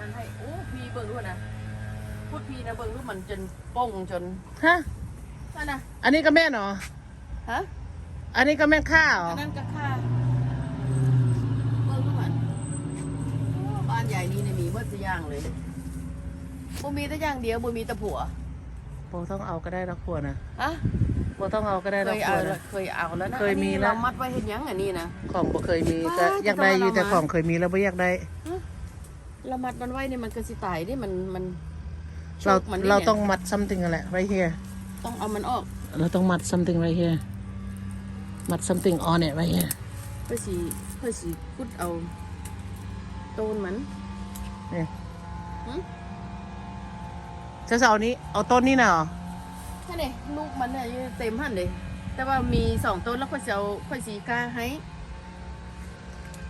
นั่นให้โอ้พี่เบิ่งด้วยนะพูดพี่นะเบิ่งด้วยมันจนป้งจนฮะนั่นนะอันนี้ก็แม่นเหรอฮะอันนี้ก็แม่นข้าวเหรอันนั้นก็ค่าเบิ่งด้วยมันโอ้บ้านใหญ่นี่เนี่ยมีเบิดจะย่างเลยบ่มีแต่อย่างเดียวบ่มีแต่ผัวโบต้องเอาก็ได้รักผัวนะฮะโบต้องเอาก็ได้เครักยผัเอาวนะ เคยเอาแล้วนะเคยมีอันนี้แล้ว เรามัดไว้เห็นยังอันนี้นะ ของบ่เคยมีก็ว้าอยากได้อยู่แต่ของเคยมีแล้วไม่อยากได้ เรามัดมันไว้เนี่ยมันก็สิตายดิมันมันเราโชคมันนี่เรานี่ยต้องมัด something อะไร right here ต้องเอามันออกเราต้องมัด something right here มัด something on it right here เพื่อสิเพื่อสิพุดเอาต้นมัน เนี่ยหึจะเอานี้ เอาต้นนี้น่ะเหรอแค่นี้ลูกมันเนี่ยอยู่เต็มหันเลย แต่ว่ามีสองต้นแล้วค่อยสิเอาค่อยสีกล้าให้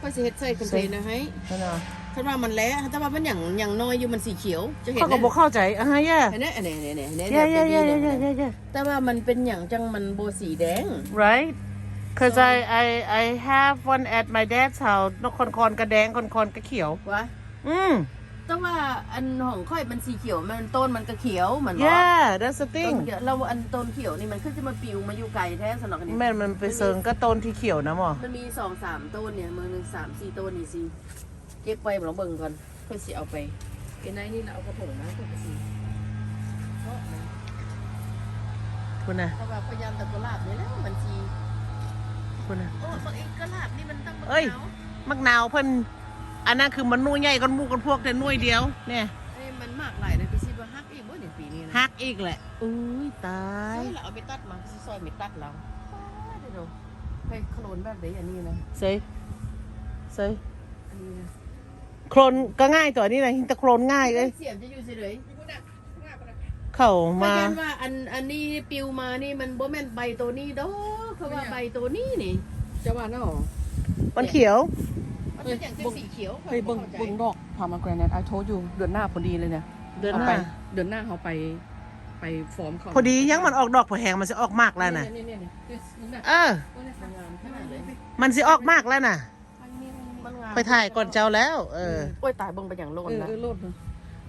ค่อยสิเฮ็ดใส่คอนเทนเนอร์ให้นั่นน่ะ ถ้าว่ามันแล้วถ้าว่ามันอย่างอย่างน้อยอยู่มันสีเขียว จะเห็นเขาก็บ่เข้าใจอะฮะ yeah เห็นไหมเห็นไหมเห็นไหมเห็นไหม yeah yeah เดี๋ yeah ยว yeah จะ yeah ดี yeah yeah แต่ว่ามันเป็นอย่างจังมันโบสีแดง right cause I I I have one at my dad's house นกคอนคอนกระแดงคอนคอนกระเขียววะอืมแต่ว่าอันของค่อยมันสีเขียวมันต้นมันก็เขียวเหมือนว่า yeah that's the ต้ thing นเขียวเราอันต้นเขียวนี่มันขึ้นจะมาปิวมาอยู่ไกลแท้สำหรับอันนี้แม่นมันไปเซิงก็ต้นที่เขียวนะหมอมันมีสองสามต้นเนี่ยมือหนึ่งสามสี่ต้นนี่สิเก็บไปลองเบิ่งก่อนเพื่อสิเอาไปเก็นไนนี่เราเอากระผงมาเพื่อสิเพราะมันคุณนะถ้าว่าพยายามตะกุหลาบนี่แล้วมันสีคุณนะโอ้บางเองกระหลาบนี่มันตั้งมะเอ้ยนาวมักนาวเพิ่นอันนั้นคือมันหนุ่ยใหญ่กันหมูกันพวกแต่หนุ่ยเดียว เนี่ยเอ้ยมันมากหลายเลยพี่สิบ่ฮักอีกบ่เนี่ยปีนี้นะฮักอีกแหละอุ้ยตาใช่ยแล้วเอาไปตัดมาสิซอยไม่ตัดแล้วป้าเดี๋ยวดูไปโคลนแบบไหนอันนี้นะเซ่เซ่อันนี้นะ โคลนก็ง่ายตัวนี้นะหินตะโคลนง่ายเลย เสียมจะอยู่สิเลยเข้ามามาว่าอันอันนี้ปิวมานี่มันบ่แม่นใบตัวนี้ดอกเขาว่าใบตัวนี้นี่จะว่าเนาะมันเขียว มันเป็นอย่างเป็นสีเขียวเฮ้ยเบิ่งเบิ่งดอกพามาแกรนด์ไอโทอยู่เดือนหน้าพอดีเลยเนี่ยเดือนหอาน้า ไปเดือนหน้าเขาไปไปฟอร์มเขาพอดียังมันออกดอกพอแหงมันจะออกมากแล้วนะเนี่ยเนี่ยเนี่ยเนี่ยเนี่ยเออ มันงามขนาดเลยมันจะออกมากแล้วนะมันงาม ไปถ่ายก่อนเจ้าแล้ว เออ โอ้ยตายเบิ่งไปอย่างโลนเออนะเออโลด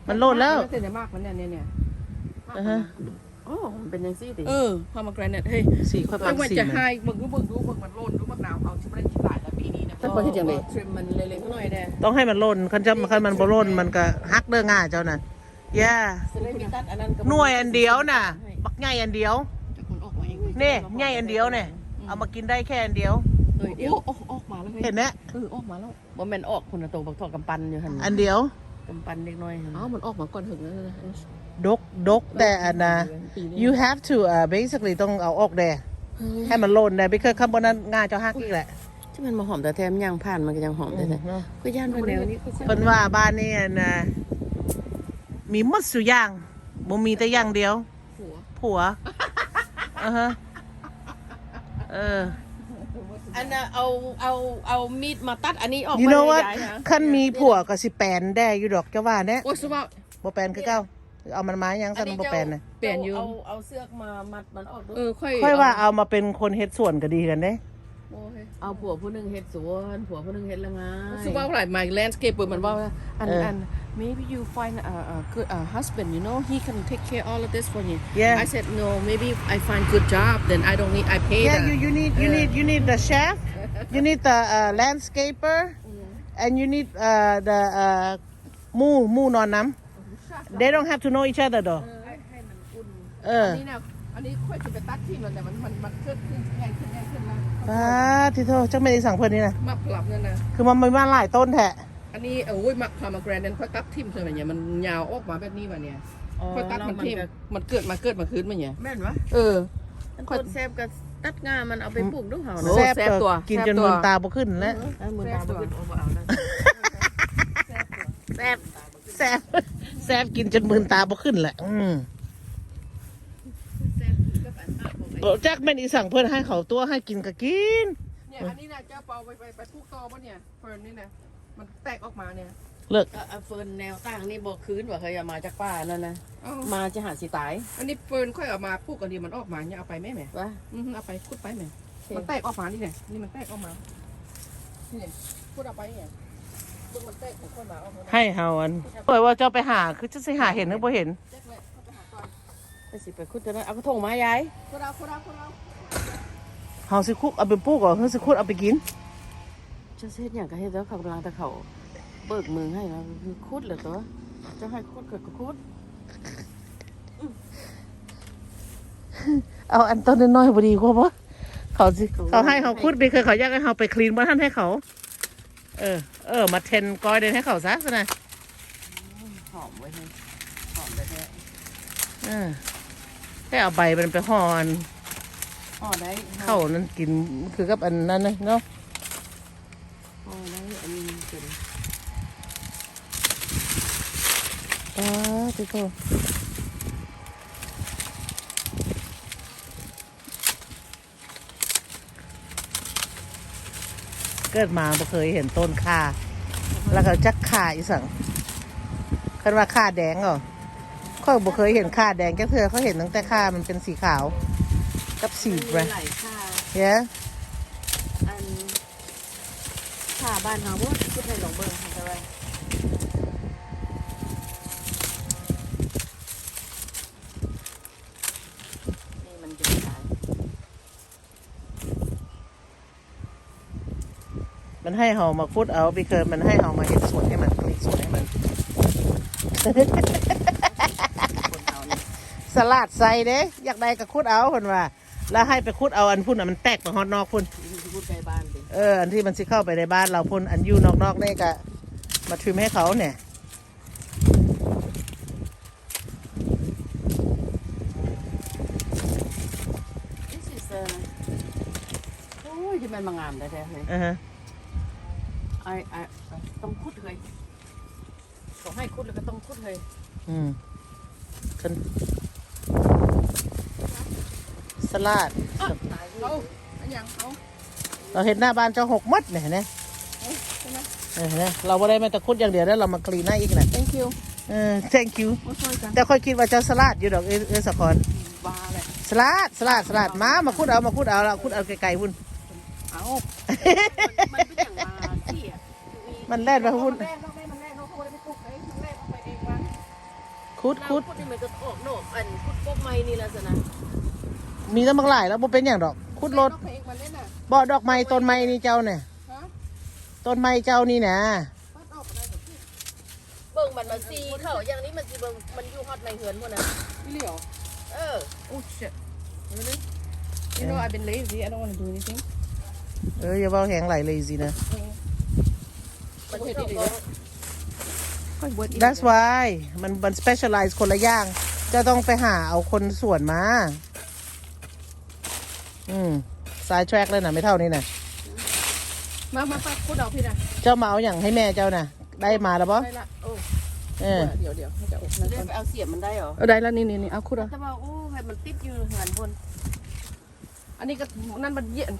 มันโลดแล้วเสร็จในมากมันเนี่ยเนี่ยเนี่ยอ่าฮะโอ้มันเป็นยังซี่ติเออพามาแกรนด์เฮ้ยสีค่อยปัไม่กว่าสีจะมัน ให้เบิ่งดูเบิ่งดูเบิ่งมันโลดดูมะนาวเอาที่ไม่ได้กินหลายแล้วปีนี้นะแต่พอที่จังเลยทริมมันเล็กๆหน่อยแน่ต้องให้มันโล่นคันจะคันมันบ่โล่นมันก็ฮักเด้อง่าเจ้าน่ะย่าจะได้มีตัดอันนั้นกับหน่วยอันเดียวน่ะบักใหญ่อันเดียวจะคนออกมาเองนี่ใหญ่อันเดียวเนี่ยเอามากินได้แค่อันเดียวหน่วยเดียวโอ้ออกมาแล้วเห็นไหมเออออกมาแล้ว บ่แม่นออกคุณน่ะโตบักทอกกำปั้นอยู่หั่นอันเดียวกำปั้นเล็กน้อยหั่น อ้าวมันออกมาก่อนถึงแล้วนะ ดกดกแต่อันน่ะปีนี้ you have to uh, basically ต้องเอาออกแดให้มันโล่นได้ไปเคยข้างบนนั้นง่าเจ้าฮักอีกแหละที่มันมาหอมแต่แถมย่างผ่านมันก็ยังหอมแต่แท้เนาะก็ย่านว่าแนวนี้ก็เพิ่นว่าบ้านนี้น่ะมีหมดสุอย่างบ่มีแต่อย่างเดียวหัวผัวอ่าฮะเออ อันน่ะเอาเอาเอามีดมาตัดอันนี้ออก you ไป know what ย้ายนะคันมีผัวก็สิแปลนได้อยู่ดอกเจ้าว่าแน่โอ้ยสุภาพบ่แปลนคือเก่าเอามันมายังอัซั่นนนี้บ่แปลนน่ะเปลี่ยนอยู่ เอาเอาเสือกมามัดมันออกด้วย เออค่อยค่อยว่าเอามาเป็นคนเฮ็ดสวนก็ดีกันเด้ โอ้ยเอาผัวผู้หนึงเฮ็ดสวนผัวผู้หนึงเฮ็ดละไงสุภาพหลาย my landscape มันว่าอันเอออัอัน maybe you find a, a good a husband you know he can take care all of this for you Yeah. I said no maybe I find good job then I don't need I pay Yeah, the you you need you need you need the chef, you need the uh, landscaper, and you need uh, the uh, หมู่หมู่นอนน้ำ They don't have to know each other though. ให้มันอุ่นเออ อันนี้นะอันนี้ค่อยจะไปตัดทิ้งแล้วแต่มันมันมันขึ้นขึ้นแรงขึ้นแรงขึ้นแล้ว ป้าที่โทษจังไม่ได้สั่งเพิ่นนี่นะมาปรับนั่นนะคือมันมีมาหลายต้นแท้อันนี้เออโอ้ยมาพามาแกรนด์นั้นค่อยตัดทิ่มใช่ไหมเนี่ยมันยาวออกมาแบบนี้วะเนี่ยค่อยตัดมันทิ่มมันเกิดมาเกิดมาคืนมาเนี่ยแม่นวะเออคนแซบก็ตัดงามันเอาไปปลูกดูเห่าโอ้เนาะแซ่บแซ่บตัวก็กินแซ่บจนตัวมือตาบ่ขึ้นแล้วเออมือตาบ่ขึ้นโอ้บ่เอานะแซ่บแซ่บแซ่บกินจนมือตาบ่ขึ้นแหละอืม แซบก็ปันปากบอกไอ้ แจ็คแม่นอีสั่งเพิ่นให้เขาตัวให้กินก็กิน เนี่ยอันนี้นะเจ้าเปาไปไปไปปลูกต่อปะเนี่ยเฟิร์นนี่นะมันแตกออกมาเนี่ยเลิกก็เอาเฟิร์นแนวตั้งนี่บ่คืนว่าเคยเอามาจากป่านั่นนะเอ้ามาจะหาสิตาย อันนี้เฟิร์นค่อยเอามาปลูกอันนี้มันออกมาเนี่ยเอาไปไหมแม่วะ อือฮึเอาไปขุดไปแม่โอเค มันแตกออกมานี่เนี่ยนี่มันแตกออกมานี่เนี่ยขุดเอาไปเนี่ยบึ้งมันแตกผมค่อยมาเอาเท่านั้นให้เฮาอันเปิดว่าเจ้าไปหาคือจะสิหาเห็นหรือบ่เห็นแตกเล ไปสิไปคุดจะได้เอากระถงมายายคนเราคนเราคนเราเฮาสิคุกเอาไปปลูกเหรอเฮาสิคุดเอาไปกินจะเฮ็ดหยังก็เฮ็ดแล้วเขากำลังแต่เขาเบิกมือให้แล้วคือคุดเหลือตัวจะให้คุดก็คุดเอาอันต้นน้อยๆบ่ดีกว่าบ่เขาสิเขาให้เฮาคุดไปเคยเขาอยากให้เฮาไปคลีนบ่ทันให้เขา เออ เออ มาเทนกอยเดนให้เขาซะซะนะหอมไว้ให้หอมแต่แท้เออ ให้เอาใบมันไปห่ออันห่อได้เข้านั่นกินคือกับอันนั้นนะเนาะห่อได้อันนี้เป็นป้าพี่โตเกิดมาบ่เคยเห็นต้นข่า แล้วก็จักข่าอีสังคันว่าข่าแดงเหรอ ข้อยบ่เคยเห็นข่าแดงจักเทื่อเขาเห็นตั้งแต่ข่ามันเป็นสีขาว กับสีมันแบรมีหลายค่าเย้อันค่าบ้านเฮาบ่คุดให้ลองเบิ่งให้ได้ไว้นี่มันจะขายมันให้เฮามาคุดเอาบิเกิมันให้เฮามาเห็นสวนให้มันกรีดสวนให้มันคนเฮานี่ สลัดใส่เด้ อยากได้ก็คุดเอาเพิ่นว่า แล้วให้ไปคุดเอาอันพุ่นอะมันแตกไปฮอดนอกพุ่นที่พูดใกล้บ้านดิเอออันที่มันสิเข้าไปในบ้านเราพุ่นอันอยู่นอกๆนี่ก็มาทริมให้เขาเนี่ยนี่สิเซอร์นะโอ้ยที่มันมางามได้แท้เลย อ่าฮะไอ้ไอ้ต้องคุดเลยขอให้คุดแล้วก็ต้องคุดเลยอืมฉัน สลัดตายเอาอันยังเอาเราเห็นหน้าบ้านเจ้าหกมัดเนี่ยเห็นไหมใช่ไหม เออเห็นไหมเราไม่ได้แม้แต่คุดอย่างเดียวแล้วเรามากรีดหน้าอีกนะ thank you เออ thank you มาช่วยกันแต่ค่อยคิดว่าเจ้าสลัดอยู่ดอกเอเอสะคอนบ้าแหละสลัดสลัดสลัดมามาคุดเอามาคุดเอาเราคุดเอาไกลๆพุ่นเอามันเป็นอย่างมาสิอะมันแล่นไปพุ่นแรกเราไม่มันแรกเราเขาไม่ได้ไปปลุกเลยมันแรกเอาไปเองวะคุดเราคุดคุดนี่มันก็ออกนอกอันคุดพวกไม้นี่ละสินะ มีตั้งบางหลายแล้วบ่เป็นอย่างดอกคุดรถเอาไปเองมันเล่นน่ะบ่ดอกไม้ต้นไม้นี่เจ้าเนี่ยฮะต้นไม้เจ้านี่นะปัดออกไปได้กับพี่เบิ่งมันมาซีเขาอย่างนี้มันสิเบิ่งมันอยู่ฮอตในเฮือนพวกนั้นพี่เหลียว เออ oh shit really you know I've been lazy I don't want to do anything เอออย่าเบาแหงไหลเลยสินะ มันโอเคชอบดีๆเบิ่งค่อยเวิร์ดอีก that's why มันมัน specialize คนละอย่าง จะต้องไปหาเอาคนส่วนมา อืมสาย track เลยนะไม่เท่านี้นะมามาปัดพูดเอาพี่นะเจ้ามาเอาอย่างให้แม่เจ้านะได้มาแล้วบ่ได้ละโอ้เออเดี๋ยวเดี๋ยวให้จะอบนั่นเรีก่ยอกนไปเอาเสียบมันได้เหรอเออได้แล้วนี่นี่นี่เอาคุดเอาแต่ว่าโอ้ให้มันติดอยู่เฮือนพนอันนี้ก็นั่นมันเย็น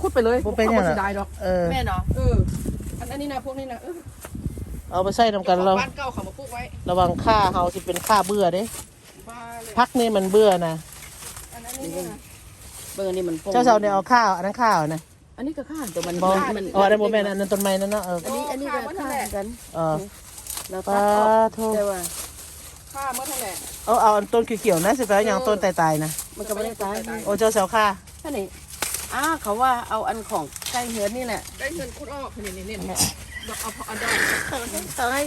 คุดไปเลยบ่เป็นหยังอาหรอสีได้ดอกเออแม่เนาะเอออันอันนี้นะพวกนี้นะเออเอาไปใส่นำกันเราบ้านเก่าเขามาปลูกไว้ระวังค่าเฮาสิเป็นค่าเบื่อเด้บ้าเลยพักนี่มันเบื่อนะอันนั้นนี่นะ เบิ่งอันนี้มันฟงเจ้าเสาเนี่ยเอาข้าวอันนั้นข้าวนะอันนี้ก็ข้างแต่มันบ่มันอ๋ออันนั้นบ่แม่นอันนั้นต้นไม้นั่นเนาะเอออันนี้อันนี้ก็ข้างกันเออเราปลาตัดออกโทแต่ว่าข้าเมื่อเท่าไหร่เอาเอาอันต้นเขียวๆนะสิไปเอาอย่างต้นตายๆนะมันก็ไม่ได้ตายโอ้เจ้าเสาค่าแค่นี้อ้าเขาว่าเอาอันของใกล้เฮือนนี่แหละได้เงินคุดออกนี่นี่นี่ดอกเอาเอาดอกเขาให้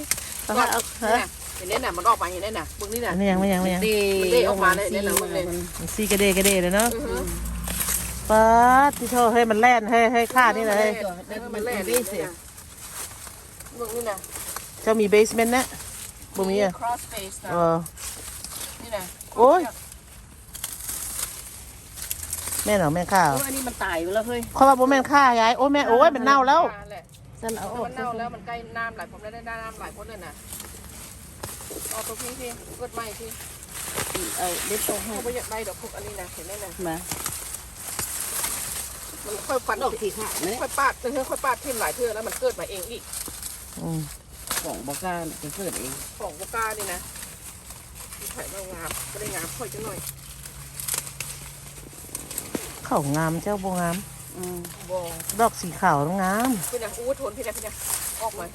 เขาให้เอานี่นะเห็นเล่นน่ะมันออกมาเห็นเล่นน่ะพวกนี้น่ะอันนี้ยังไม่ยังไม่ยังดีมันเด้ออกมาเลยเนี่ยนะมันเลยมันซีกระเดกระเดเลยเนาะอือฮึ ปาดที่โทษให้มันแล่นให้ให้ค่านี่เลยได้มันแล่ดีเสียพวกนี้น่ะเจ้ามีเบสเมนต์นะบ่มีอะ cross face นะเออนี่น่ะโอ้ยแม่เหรอแม่ข้าวโอ้อันนี้มันตายไปแล้วเฮ้ยเขาว่าบ่แม่นข้ายายโอ้ยแม่โอ้ยมันเน่าแล้วฉันเอาออกมันเน่าแล้วมันใกล้น้ำหลายผมได้ได้น้ำหลายคนเลยน่ะเอาตัวพี่พี่กดใหม่พี่เอาเด็ดออกให้เขาไม่อยากได้ดอกพวกอันนี้นะเห็นไหมน่ะมา มันค่อยฟันดอกที่ขาดนะค่อยปาดเธอค่อยปาดทิ่มหลายเทื่อแล้วมันเกิดมาเองอีกอืมของบอกล้าจะเกิดเองของบุก้านี่นะที่ไข่ไม่งามก็ได้งามค่อยจังหน่อย เขางามเจ้าบ่งามอืมบองดอกสีขาวงามพี่นะอู้ทนพี่นะพี่นะออกมา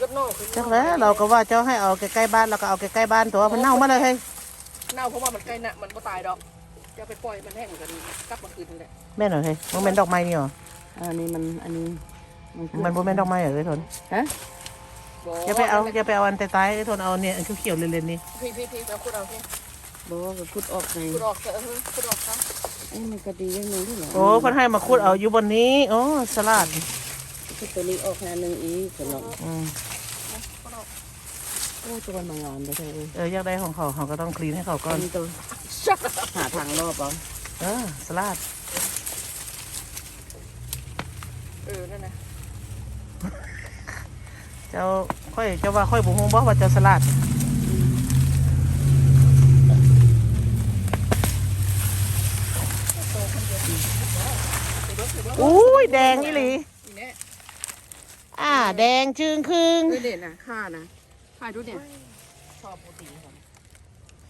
ก็นอกคือจักแล้วเราก็ว่าเจ้าให้เอาใกล้ๆบ้านเราก็เอาใกล้ๆบ้านตัวมันเน่ามาเลยเฮ้ยเน่าเพราะว่ามันใกล้น่ะมันก็ตายดอก จะไปปล่อยมันแห้งเหมือนกันกลับมาคืนนึงแหละแม่นเหรอเฮ้ยมันเป็นดอกไม้นี่เหรออันนี้มันอันนี้มันบ่แม่นดอกไม้เหรอเอ้ยทนฮะอย่าไปเอาอย่าไปเอาอันใต้ๆไอ้ทนเอาเนี่ยอันเขียวๆเลนๆนี่พี่พี่พี่เอาคุณเอาพี่บอกว่าพุดออกไงคุณออกเถอะเออคุณออกครับไอ้มันก็ดีอย่างหนึงที่หรอโอ้เพิ่นให้มาขุดเอาอยู่บนนี้โอ้สลัดพุดตัวนี้ออกแค่นึงอีกสำหรับอืมโอ้ตัวมันงามไปเลยเอออยากได้ของเขาเขาก็ต้องคลีนให้เขาก่อน มันตัวหาทางรอบเอาเออสลัดเออนั่นนะเจ้าค่อยเจ้าว่าค่อยบ่ฮู้บ่ว่าเจ้าสลัดอุ้ยแดงนี่หลีนี่แน่อ่า แดงจึงครึ่งเออเด่นนะค่านะค่าดูเนี่ยชอบโปรตีนครับ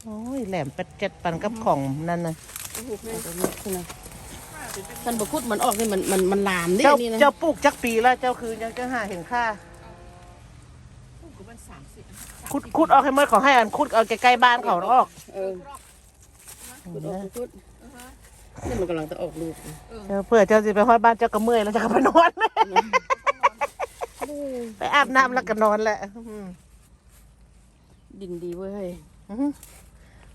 โอ้ยแหลมเป็ดเจ็ดปันกับของนั่นนะโอ้โหเอาตัวนี้ขึ้นมาท่านบอกคุดมันออกนี่มันมันมันลามดิเจ้านี่นะเจ้าปลูกจักปีแล้วเจ้าคือยังจะหาเห็นค่ากูมันสามสิบขุดขุดออกให้หมดเขาให้อันขุดเอาใกล้ๆบ้านเขาแล้วออกเออคุดออกคุดนี่มันกำลังจะออกลูกเจ้าเพื่อเจ้าจะไปฮอดบ้านเจ้าก็เมื่อยแล้วเจ้าก็ไปนอนไปอาบน้ำแล้วก็นอนแหละอืมดินดีเว้ยอืม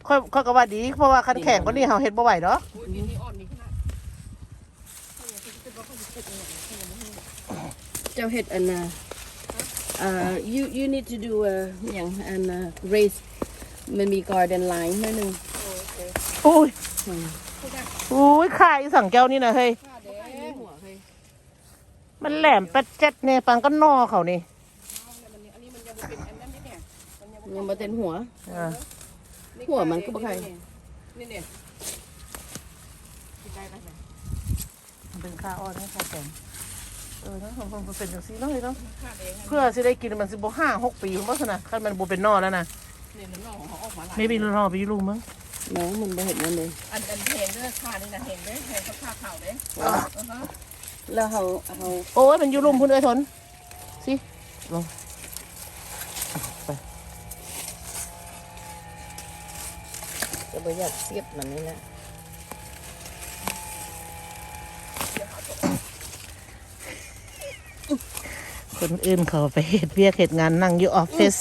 ค่อยค่อยก็ว่าดีเพราะว่าคันแข็งก็นี่เฮาเฮ็ดบ่ไหวดอกอุ้ยนี่นี่อ่อนนี่ขนาดเจ้าเห็ดอันน่ะอ่า you you need to do a อย่างอันน่ะ raise มันมี garden line หนิดนึงอุ้ยอืมอุ้ยขายสั่งแก้วนี่นะเฮ้ยค่าแดงหัวเฮ้ยมันแหลมเป็ดเจ็ดเนี่ยปังก็นอเขานี่มันอันนี้มันยังเป็นอันนั้นนี่เนี่ยมันยังยังมาเต็นหัว อ่า หัวมันก็บ่ใครนี่เนี่ยกินได้ไหมเนี่ยมันเป็นข้าวอ่อนนี่ข้าวแข็งเออเนาะมันมันเป็นจังซี่เนาะเฮ้ยเนาะค่าแดงเพื่อสิได้กินมันสิบ่ห้าหกปีเพราะฉะนั้นคันมันบ่เป็นนอแล้วนะเนี่ยน้ำนองของเขาออกมาหลายไม่เป็นนอไปอยู่ลุงมั้งน้องมันบ่เห็ดนั่นเลยอันอันเพลงด้วยค่านี่นะเพลงด้วยเพลงเขาค่าเข่าเด้ออฮะแล้วเขาเขาโอ้ยมันอยู่ลุมพุ่นเอ้ยทนสิลงไป จะบ่อยากเสียบมันนี่แหละคนอื่นเขาไปเฮ็ดเวียกเฮ็ดงานนั่งอยู่ออฟฟิศ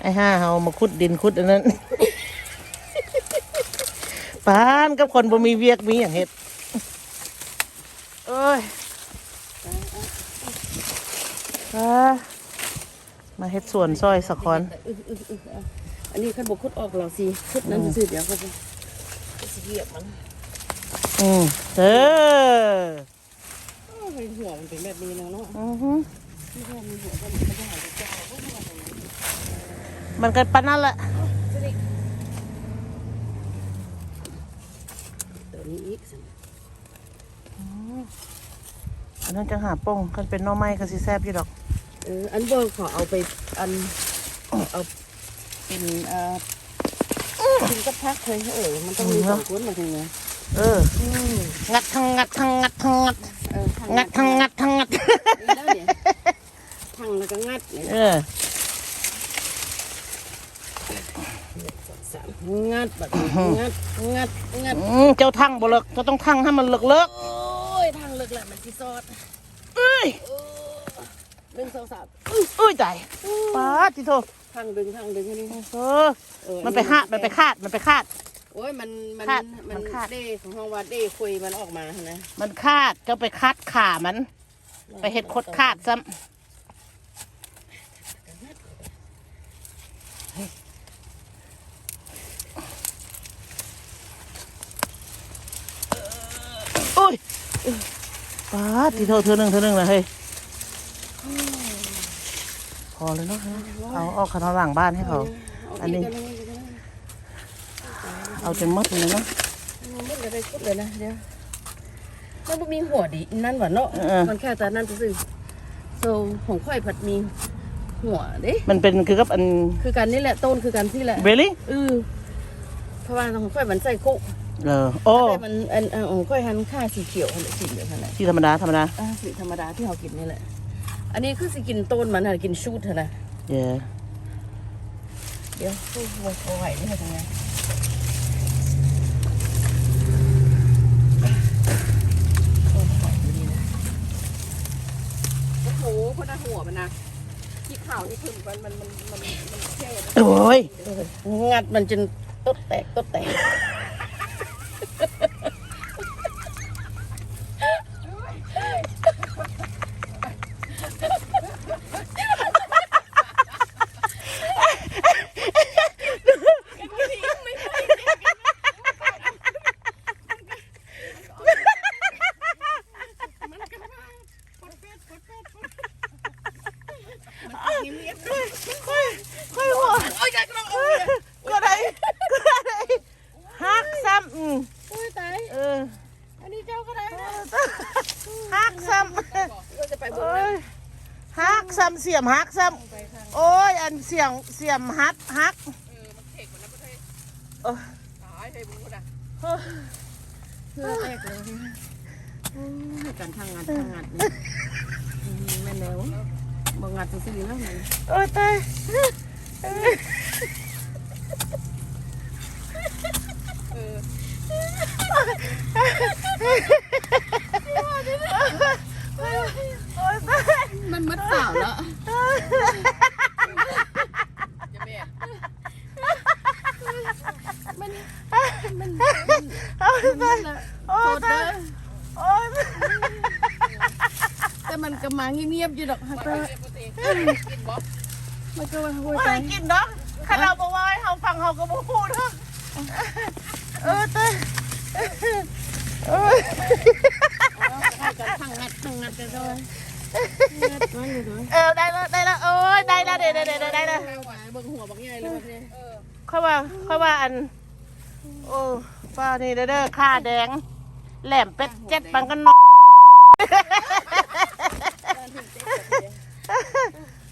ไอ้ห้าเฮามาขุดดินขุดอันนั้นปานกับคนบ่มีเวียกมีอย่างเฮ็ดเอ้ยอ่ามาเฮ็ดสวนซอยสะคอน อึอึอึเอาอันนี้ขันบกคุดออกเราสิคุดนั้นซื่อๆเดี๋ยวเขาจะสิเหยียบมันอืมเออโอ้ยหัวมันเป็นแบบนี้แล้วเนาะอือหือมันก็ปานนั่นแหละตัวนี้อีกสิอันนั้นจะหาป้งกันเป็นหน่อไม้ก็สิแซ่บอยู่ดอก เออ อันเบอร์ขอเอาไปอันเอา เป็นเอ่อกินกับพักเคยเออมันต้องมีสองคนมาถึงไงเอองัดทั้งงัดทั้งงัดทั้งงัดเออทางงัดทั้งงัดทั้งงัดนี่แล้วเนี่ยทางแล้วก็งัดเนี่ยเออสามงัดแบบนี้งัดงัดงัดอืมเจ้าทั้งบ่เลิกเจ้าต้องทั้งให้มันเลิกเลิกโอ้ยทางเลิกแหละมันสิซอดเอ้ยหนึ่งสองสามอุ้ยตายป้าดที่โท ทางดึงทางดึงอันนี้เออเออมันไปหามันไปคาดมันไปคาด โอ้ยมันมันคาดมัมันนคาด เด้ของห้องวัดเด้คุยมันออกมานะมันคาดเจ้าไปคาดขามัน ไปเฮ็ดคดคาดซ้ำโอ้ยป้าดที่โทเธอหนึ่งเธอหนึ่งนะเฮ้ย พอเลยเนาะเอาเอาขนมหลังบ้านให้เขา อันนี้ เอาจนหมดเลยเนาะมันจะได้คุดเลยนะเดี๋ยวมันบ่มีหัวดินั่นหวานเนาะเออมันแค่แต่นั่นซื่อโซของข่อยผัดมีหัวเด้มันเป็นคือกับอันคือกันนี่แหละต้นคือกันที่แหละเบลลี่เออเพราะว่าของข่อยมันใส่คุเออโอ้แต่มันอันอันของข่อยหันค่าสีเขียวหันสีเหลืองหันแหละที่ธรรมดาธรรมดาอ่าสีธรรมดาที่เรากินนี่แหละ อันนี้คือสิกินต้นมันน่ะกินชูดเถอะนะ yeah เดี๋ยวโอ้โหโอ้ไหวนี่ทำไงโอ้ไหวไม่ดีนะโอ้โหคนหน้าหัวมันนะที่ข่าวนี่คือมันมันมันมันมันเท่นะโอ้ยงัดมันจนต้นแตกต้นแตก ค่อยหัว โอ้ยใจกระโดด ก็ได้ก็ได้ฮักซ้ำอืม โอ้ยตาย เออ อันนี้เจ้าก็ได้นะ ฮักซ้ เราจะไปำ เบิ่ง โอ้ยฮักซ้ำเสียมฮักซ้ำโอ้ยอันเสียงเสียมฮักฮักเออมันเทกมันนะประเทศเออตายให้บุญนะเฮ้ยเพื่อแตกเลยโอ้ยการทางงานทางงานนี่อืมแม่นแล้วบางงานจะซื้อแล้วมันโอ้ยตาย เออ โอ้ยตาย มันมัดสาวแล้ว จะแม่ มันมัน โอ้ยตาย ละ โอ้ โท ย ษ ตา เด้ ย อ โอ้ยตาย แต่มันก็มาเงีย บๆอยู่ดอกฮักมาเตอเรีร์ยนประเทศกินบ๊อบมันก็ว่าโวยไม่ตายกินเนาะข้าเราบอกว่าให้เขาฟังเขาก็บอกพูดเนาะเออตายเออการทางงัดทางงัดกันด้วยงัดมันอยู่ด้วยเออได้แล้วได้แล้วโอ้ยได้แล้วเดี๋ยวเดี๋ยวเดี๋ยวได้แล้วเบิ่งหัวบักใหญ่เลยวันนี้เออเข้าว่าเข้าว่าอันโอ้ป้านี่เด้อเด้อข้าแดง แหลมเป็ดเจ็ดปังกันนอก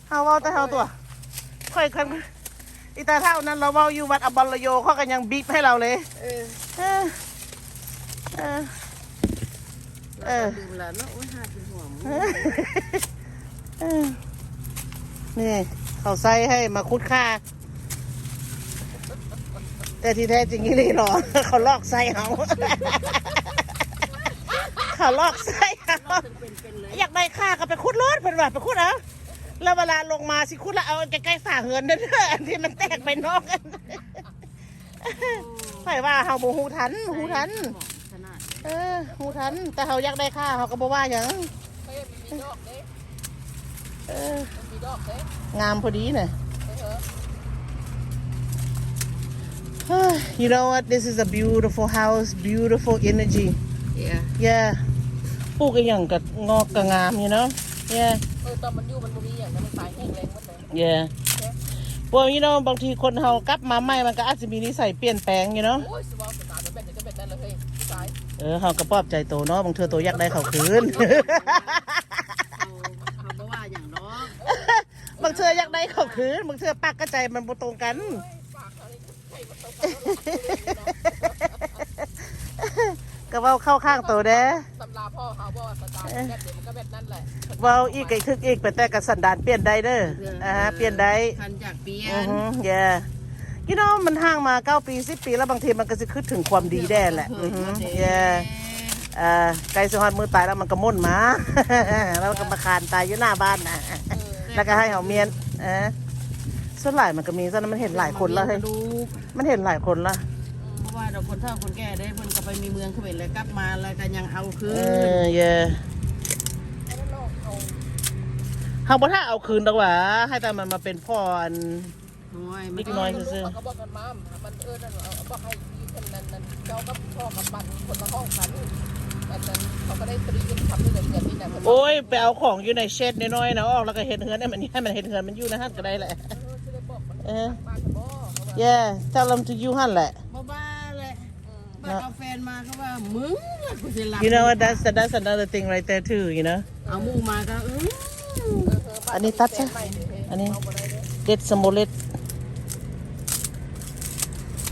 เฮาเว้า แต่เฮาตัวค่อยคันอีตาเท่านั้นเราเว้าอยู่วัดอบอลโยเขากันยังบีบให้เราเลย เออ เออ เออเออดูแลเนาะโอ้ยหากินหัวมึงเออนี่เขาใส่ให้มาคุดค่า แต่ที่แท้จริงนี่หรอ เขาลอกไส้เขาเขาลอกไส้เขาอยากได้ค่าก็ไปคุดรถเป็นว่าไปคุดเอา แล้วเวลาลงมาสิคุดแล้วเอาใกล้ๆฝ่าเหินเด้ออันที่มันแตกไปนอกกันใส่ว่าเฮาบ่ฮู้ทันฮู้ทัน ขนาดเออฮู้ทัน แต่เขาอยากได้ค่าเขาก็บ่ว่าหยังเฮ้ยมันมีดอกเด้เออ มันมีดอกเด้งามพอดีน่ะเออ you know what this is a beautiful house beautiful energy เอีย yeah ปลูกอีหยังกับงอกกับงาม you know yeah เออตอนมันอยู่มันบ่มี yeah พวก you know บางทีคนเฮากลับมาใหม่มันก็อาจจะมีนิสัยเปลี่ยนแปลง you know โอ้ยสวอสตาร์แบบนี้ก็แบบนั้นเลยเฮ้ยตายเออเฮาก็ปลอบใจโตเนาะบางเทื่อโตอยากได้เขาคืนเขาบอกว่าอย่างน้องบางเทื่ออยากได้เขาคืนบางเทื่อปากกระใจมันบ่ตรงกันก็ว้าเข้าข้างโตเด้ตำราพ่อเขาบอกว่าสตาร์แบบนี้มันก็แบบนั้นแหละ เว้าอีกไอ้คึกอีกไปแต่กับสันดานเปลี่ยนได้เด้ออ่าฮะเปลี่ยนได้ทันจากเปลี่ยอืนอฮึแย่ยี่น้องมันห่างมาเก้าปีสิบปีแล้วบางทีมันก็จะคิดถึงความดีแด่แหละอือฮึแย่อ่าไกลสะฮอนมือตายแล้วมันก็ม่นมา แล้วมันก็มาคานตายอยู่หน้าบ้านนะแล้วก็ให้เขาเมียนเออส่วนหลายมันก็มีส่วนนั้นมันเห็นหลายคนแล้วเฮ้ยดูมันเห็นหลายคนละเพราะว่าเราคนเฒ่าคนแก่ได้เพิ่นก็ไปมีเมืองเขมรแล้วกลับมาแล้วก็ยังเอาคืนเออแย่ เขาบอกถ้าเอาคืนดีกว่าให้แต่มันมาเป็นพ่ออันน้อยนิดน้อยซื่อมันก็บอกกันมามันเออนั่นเอาบอกให้ยีคนนั้นนั้นเจ้ากับพ่อกับปันคนละห้องกันแบบนั้นเขาก็ได้ตรีกันทำด้วยเงินนี่แหละโอ้ยไปเอาของอยู่ในเช็ดน้อยๆนะออกแล้วก็เห็นเฮือนให้มันให้มันเห็นเฮือนมันอยู่นะฮะก็ได้แหละเออ มาจะบอกเขาว่า yeah tell them to you หันแหละบ่บ้าแหละบ้านเอาแฟนมาเขาว่ามึงน่ะกูสิหลับ you know what that's that's another thing right there too you know เอาหมู่มาก็อื้อ อันนี้ตัดใช่อันนี้เด็ดสมโมเล็ด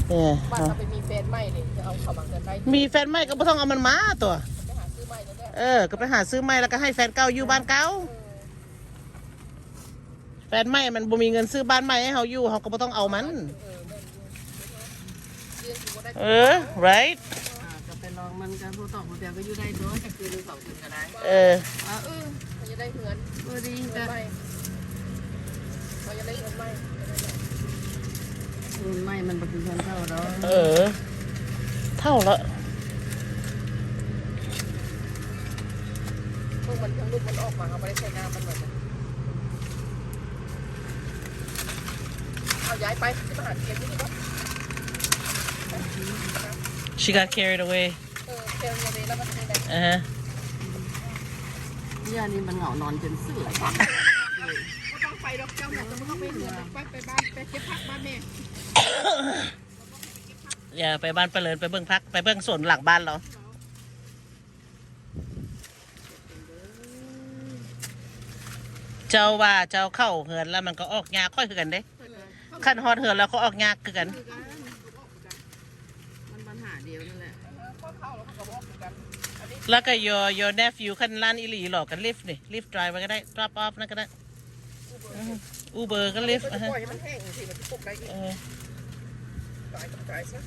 เนี่ยบ้านเขาไปมีแฟนใหม่เลยจะเอาเขามาเกินไปมีแฟนใหม่ก็ไม่ต้องเอามันมาตัวไปหาซื้อใหม่แล้วเนี่ยเออ ก็ไปหาซื้อใหม่แล้วก็ให้แฟนเก่าอยู่บ้านเก่าฟนใหม่มันบ่มีเงินซื้อบ้านใหม่ให้เฮาอยู่เฮาก็บ่ต้องเอามัน เออแม่นอยู่เรียนอยู่บ่ได้เออ right อ่าก็ ไปลองมันกันผู้ตอบผู้เดียวก็อยู่ได้ตัวก็คือหนึ่งสองถึงก็ได้เอออ่าเออเขาจะได้เงินเออดีเงิก็นไม่เขาจะได้เงินไม่เงินไม่มันบ่คือเงินเท่าดอกเออ เท่าละพวกมันทั้งลูกมันออกมาเขาไม่ได้ใช้น้ำมันเหมือนกันเอาย้ายไปที่มหาเทียนนี่ดีกว่า she got carried away เออเทียนเลยแล้วมันเป็นไงอ่าฮะเนี่ยนี่มันเหงานอนจนเสื่อยก็ต้องไปดอกเจ้าหน่อยจะไม่ต้องไปเหนือนไปไปบ้านไปเก็บผักบ้านแม่ อย่าไปบ้านไปเลยไปเบิ่งพักไปเบิ่งสวนหลังบ้านเราเจ้าว่าเจ้าเข้าเหือนแล้วมันก็ออกยากค่อยคือกันเด้ขั้นฮอดเหือนแล้วก็ออกยากคือกัน แล้วก็ your your nephew คันล้านอิหลีหลอกกันลิฟต์นี่ลิฟต์ drive ไวก็ได้ drop off นั่นก็ได้อูเบอร์ก็ลิฟต์ปล่อยะได้ต้องตาซะ